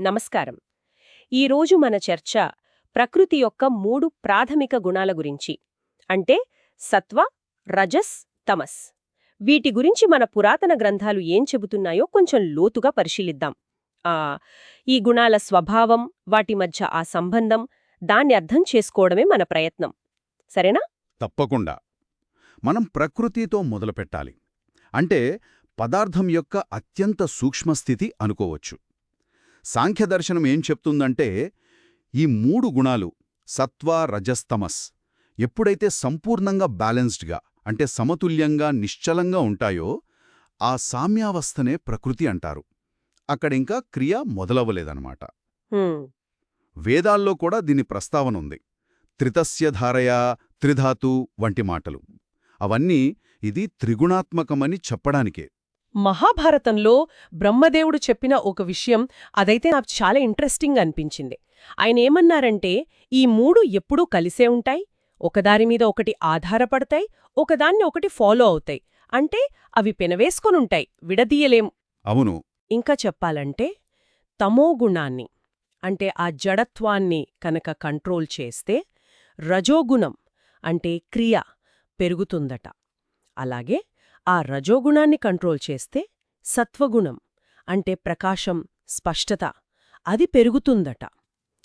నమస్కారం. ఈరోజు మన చర్చ ప్రకృతి యొక్క మూడు ప్రాథమిక గుణాల గురించి. అంటే సత్వ రజస్ తమస్. వీటి గురించి మన పురాతన గ్రంథాలు ఏం చెబుతున్నాయో కొంచెం లోతుగా పరిశీలిద్దాం. ఆ ఈ గుణాల స్వభావం వాటి మధ్య ఆ సంబంధం దాన్ని అర్థం చేసుకోవడమే మన ప్రయత్నం. సరేనా? తప్పకుండా. మనం ప్రకృతితో మొదలుపెట్టాలి. అంటే పదార్థం యొక్క అత్యంత సూక్ష్మస్థితి అనుకోవచ్చు. సాంఖ్యదర్శనం ఏం చెప్తుందంటే ఈ మూడు గుణాలు సత్వ రజస్తమస్ ఎప్పుడైతే సంపూర్ణంగా బ్యాలెన్స్డ్గా అంటే సమతుల్యంగా నిశ్చలంగా ఉంటాయో ఆ సామ్యావస్థనే ప్రకృతి అంటారు. అక్కడింకా క్రియ మొదలవ్వలేదన్నమాట. వేదాల్లో కూడా దీని ప్రస్తావనుంది త్రితస్య ధారయా త్రిధాతు వంటి మాటలు. అవన్నీ ఇది త్రిగుణాత్మకమని చెప్పడానికే. మహాభారతంలో బ్రహ్మదేవుడు చెప్పిన ఒక విషయం అదైతే నాకు చాలా ఇంట్రెస్టింగ్ అనిపించింది. ఆయన ఏమన్నారంటే ఈ మూడు ఎప్పుడూ కలిసే ఉంటాయి ఒకదాని మీద ఒకటి ఆధారపడతాయి ఒకదాన్ని ఒకటి ఫాలో అవుతాయి. అంటే అవి పెనవేసుకొనుంటాయి విడదీయలేం. అవును. ఇంకా చెప్పాలంటే తమోగుణాన్ని అంటే ఆ జడత్వాన్ని కనుక కంట్రోల్ చేస్తే రజోగుణం అంటే క్రియ పెరుగుతుందట. అలాగే ఆ రజోగుణాన్ని కంట్రోల్ చేస్తే సత్వగుణం అంటే ప్రకాశం స్పష్టత అది పెరుగుతుందట.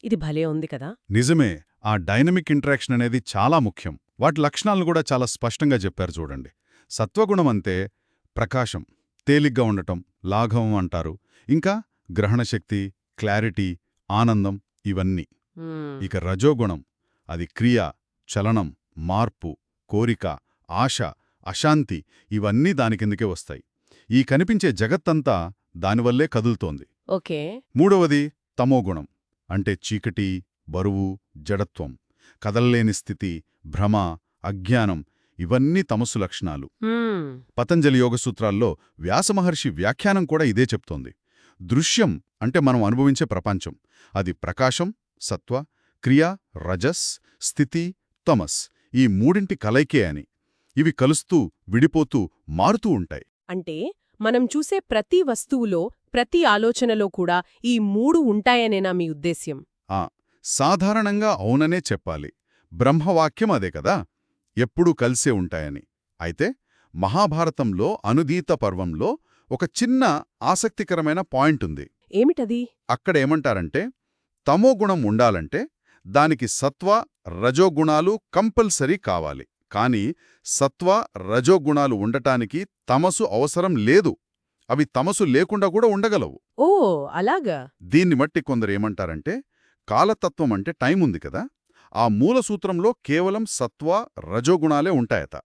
ఇది భలే ఉంది కదా? నిజమే ఆ డైనమిక్ ఇంటరాక్షన్ అనేది చాలా ముఖ్యం. వాటి లక్షణాలను కూడా చాలా స్పష్టంగా చెప్పారు చూడండి. సత్వగుణం అంతే ప్రకాశం తేలిగ్గా ఉండటం లాఘవం అంటారు. ఇంకా గ్రహణశక్తి క్లారిటీ ఆనందం ఇవన్నీ. ఇక రజోగుణం అది క్రియ చలనం మార్పు కోరిక ఆశ అశాంతి ఇవన్నీ దాని కిందకే వస్తాయి. ఈ కనిపించే జగత్తంతా దానివల్లే కదులుతోంది. ఓకే. మూడవది తమోగుణం అంటే చీకటి బరువు జడత్వం కదల్లేని స్థితి భ్రమ అజ్ఞానం ఇవన్నీ తమస్సు లక్షణాలు. పతంజలి యోగసూత్రాల్లో వ్యాసమహర్షి వ్యాఖ్యానం కూడా ఇదే చెప్తోంది. దృశ్యం అంటే మనం అనుభవించే ప్రపంచం. అది ప్రకాశం సత్వ క్రియ రజస్ స్థితి తమస్ ఈ మూడింటి కలైకే అని. ఇవి కలుస్తూ విడిపోతూ మారుతూ ఉంటాయి. అంటే మనం చూసే ప్రతి వస్తువులో ప్రతి ఆలోచనలో కూడా ఈ మూడు ఉంటాయనేనా మీ ఉద్దేశ్యం? సాధారణంగా అవుననే చెప్పాలి. బ్రహ్మవాక్యం అదే కదా? ఎప్పుడూ కలిసే ఉంటాయని. అయితే మహాభారతంలో అనుదీత పర్వంలో ఒక చిన్న ఆసక్తికరమైన పాయింట్ ఉంది. ఏమిటది? అక్కడేమంటారంటే తమోగుణం ఉండాలంటే దానికి సత్వ రజోగుణాలు కంపల్సరీ కావాలి. కాని సత్వ రజోగుణాలు ఉండటానికి తమసు అవసరం లేదు. అవి తమసు లేకుండా కూడా ఉండగలవు. ఓ అలాగా. దీన్ని మట్టి కొందరు ఏమంటారంటే కాలతత్వం అంటే టైం ఉంది కదా ఆ మూల సూత్రంలో కేవలం సత్వ రజోగుణాలే ఉంటాయట.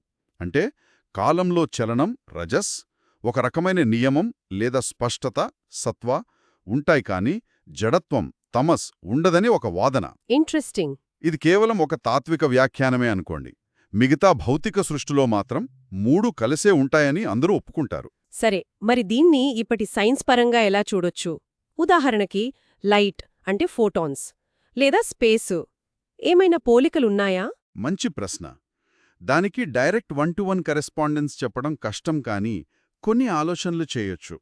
అంటే కాలంలో చలనం రజస్ ఒక రకమైన నియమం లేదా స్పష్టత సత్వ ఉంటాయి కాని జడత్వం తమస్ ఉండదని ఒక వాదన. ఇంట్రెస్టింగ్. ఇది కేవలం ఒక తాత్విక వ్యాఖ్యానమే అనుకోండి. మిగతా భౌతిక సృష్టిలో మాత్రం మూడు కలిసే ఉంటాయని అందరూ ఒప్పుకుంటారు. సరే మరి దీన్ని ఇప్పటి సైన్స్ పరంగా ఎలా చూడొచ్చు? ఉదాహరణకి లైట్ అంటే ఫోటాన్స్ లేదా స్పేసు. ఏమైనా పోలికలున్నాయా? మంచి ప్రశ్న. దానికి direct one to one correspondence చెప్పడం కష్టం కానీ కొన్ని ఆలోచనలు చేయొచ్చు.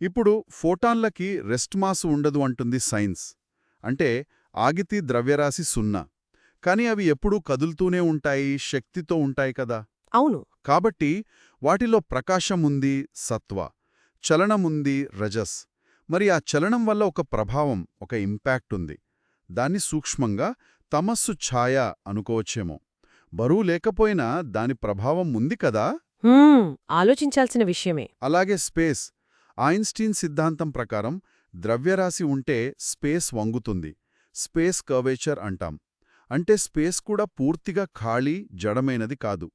ఇప్పుడు ఫోటాన్లకి రెస్ట్ మాస్ ఉండదు అంటుంది సైన్స్. అంటే ఆగితి ద్రవ్యరాశి సున్నా. కానీ అవి ఎప్పుడూ కదులుతూనే ఉంటాయి శక్తితో ఉంటాయి కదా. అవును. కాబట్టి వాటిలో ప్రకాశం ఉంది సత్వ. చలనముంది రజస్. మరి ఆ చలనం వల్ల ఒక ప్రభావం ఒక ఇంపాక్ట్ ఉంది. దాన్ని సూక్ష్మంగా తమస్సు ఛాయ అనుకోవచ్చేమో. బరువు లేకపోయినా దాని ప్రభావం ఉంది కదా? ఆలోచించాల్సిన విషయమే. అలాగే స్పేస్. ఐన్స్టీన్ సిద్ధాంతం ప్రకారం ద్రవ్యరాశి ఉంటే స్పేస్ వంగుతుంది. స్పేస్ కర్వేచర్ అంటాం. అంటే స్పేస్ కూడా పూర్తిగా ఖాళీ జడమైనది కాదు.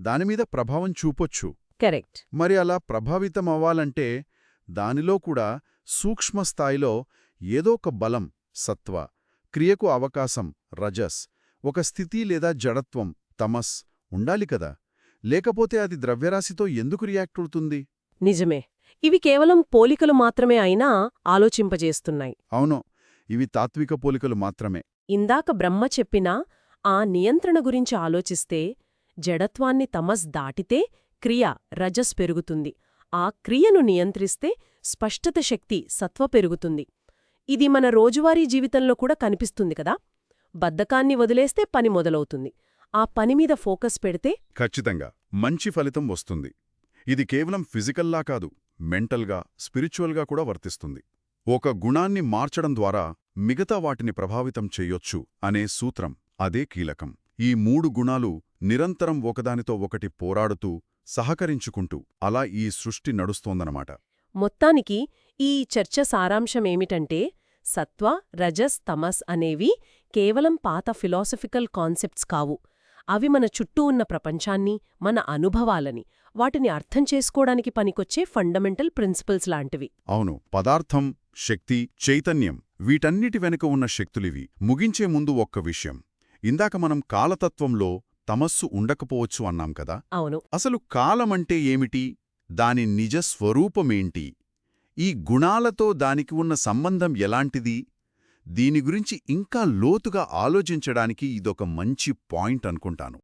దానిమీద ప్రభావం చూపొచ్చు. కరెక్ట్. మరి అలా ప్రభావితం అవ్వాలంటే దానిలో కూడా సూక్ష్మస్థాయిలో ఏదో ఒక బలం సత్వ క్రియకు అవకాశం రజస్ ఒక స్థితి లేదా జడత్వం తమస్ ఉండాలి కదా. లేకపోతే అది ద్రవ్యరాశితో ఎందుకు రియాక్ట్ అవుతుంది? నిజమే. ఇవి కేవలం పోలికలు మాత్రమే అయినా ఆలోచింపజేస్తున్నాయి. అవును. ఇవి తాత్విక పోలికలు మాత్రమే. ఇందాక బ్రహ్మ చెప్పిన ఆ నియంత్రణ గురించి ఆలోచిస్తే జడత్వాన్ని తమస్ దాటితే క్రియ రజస్ పెరుగుతుంది. ఆ క్రియను నియంత్రిస్తే స్పష్టత శక్తి సత్వ పెరుగుతుంది. ఇది మన రోజువారీ జీవితంలో కూడా కనిపిస్తుంది కదా? బద్ధకాన్ని వదిలేస్తే పని మొదలవుతుంది. ఆ పని మీద ఫోకస్ పెడితే ఖచ్చితంగా. మంచి ఫలితం వస్తుంది. ఇది కేవలం ఫిజికల్లా కాదు మెంటల్గా స్పిరిచువల్గా కూడా వర్తిస్తుంది. ఒక గుణాన్ని మార్చడం ద్వారా మిగతా వాటిని ప్రభావితం చెయ్యొచ్చు అనే సూత్రం అదే కీలకం. ఈ మూడు గుణాలు నిరంతరం ఒకదానితో ఒకటి పోరాడుతూ సహకరించుకుంటూ అలా ఈ సృష్టి నడుస్తోందనమాట మొత్తానికి ఈ చర్చ సారాంశమేమిటంటే సత్వ రజస్ తమస్ అనేవి కేవలం పాత ఫిలాసఫికల్ కాన్సెప్ట్స్ కావు. అవి మన చుట్టూ ఉన్న ప్రపంచాన్ని మన అనుభవాలని వాటిని అర్థం చేసుకోవడానికి పనికొచ్చే ఫండమెంటల్ ప్రిన్సిపల్స్ లాంటివి. అవును పదార్థం శక్తి చైతన్యం వీటన్నిటి వెనుక ఉన్న శక్తులివి. ముగించే ముందు ఒక్క విషయం. ఇందాక మనం కాలతత్వంలో తమస్సు ఉండకపోవచ్చు అన్నాం కదా? అవును. అసలు కాలమంటే ఏమిటి? దాని నిజ స్వరూపమేంటి? ఈ గుణాలతో దానికి ఉన్న సంబంధం ఎలాంటిది? దీని గురించి ఇంకా లోతుగా ఆలోచించడానికి ఇదొక మంచి పాయింట్ అనుకుంటాను.